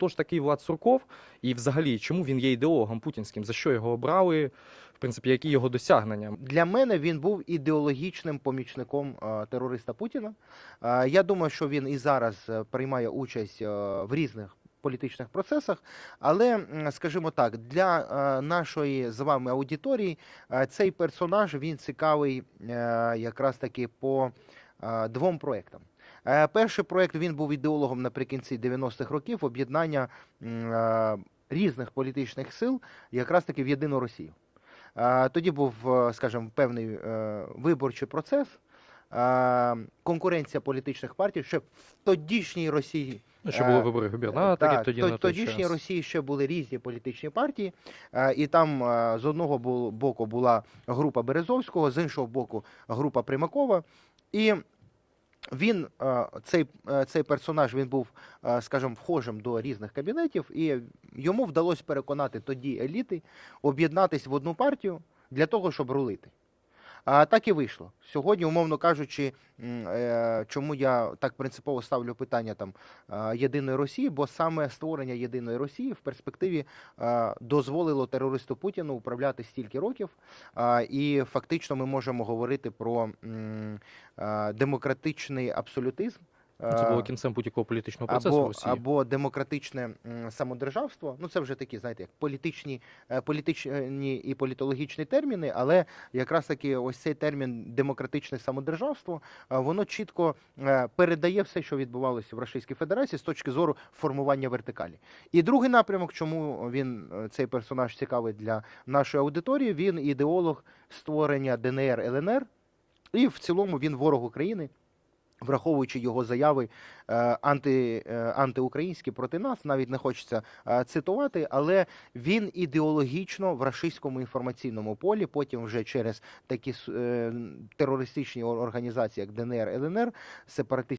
хто ж такий Влад Сурков, і взагалі чому він є ідеологом путінським, за що його обрали, в принципі, які його досягнення. Для мене він був ідеологічним помічником е, терориста Путіна. Е, я думаю, що він і зараз е, приймає участь в різних політичних процесах, але, скажімо так, для нашої з вами аудиторії цей персонаж він цікавий якраз таки по двом проектам. Е, Перший проект він був ідеологом наприкінці 90-х років об'єднання е, різних політичних сил якраз таки в єдину Росію. Е, Тоді був, скажімо, певний виборчий процес, конкуренція політичних партій, ще в тодішній Росії. Ну, що Е, були вибори губернаторів, Так, тоді то- на тодішній час. Росії ще були різні політичні партії, і там з одного боку була група Березовського, з іншого боку група Примакова. І він, е, цей, е, цей персонаж, він був, е, скажімо, вхожим до різних кабінетів, і йому вдалося переконати тоді еліти об'єднатись в одну партію для того, щоб рулити. А так і вийшло. Сьогодні, умовно кажучи, е, чому я так принципово ставлю питання там єдиної Росії, бо саме створення єдиної Росії в перспективі е, дозволило терористу Путіну управляти стільки років, і фактично ми можемо говорити про е, демократичний абсолютизм. Ну, Це е, було кінцем будь-якого політичного процесу в або, Росії. або демократичне самодержавство. Ну це вже такі, знаєте, як політичні, е, політичні і політологічні терміни, але якраз таки ось цей термін демократичне самодержавство, е, воно чітко е, передає все, що відбувалося в Російській Федерації з точки зору формування вертикалі. І другий напрямок, чому він е, цей персонаж цікавий для нашої аудиторії, він ідеолог створення ДНР ЛНР, і в цілому він ворог України. Враховуючи його заяви е, анти, е, антиукраїнські проти нас, навіть не хочеться е, цитувати, але він ідеологічно в рашистському інформаційному полі, потім вже через такі терористичні організації, як ДНР, ЛНР, сепаратистські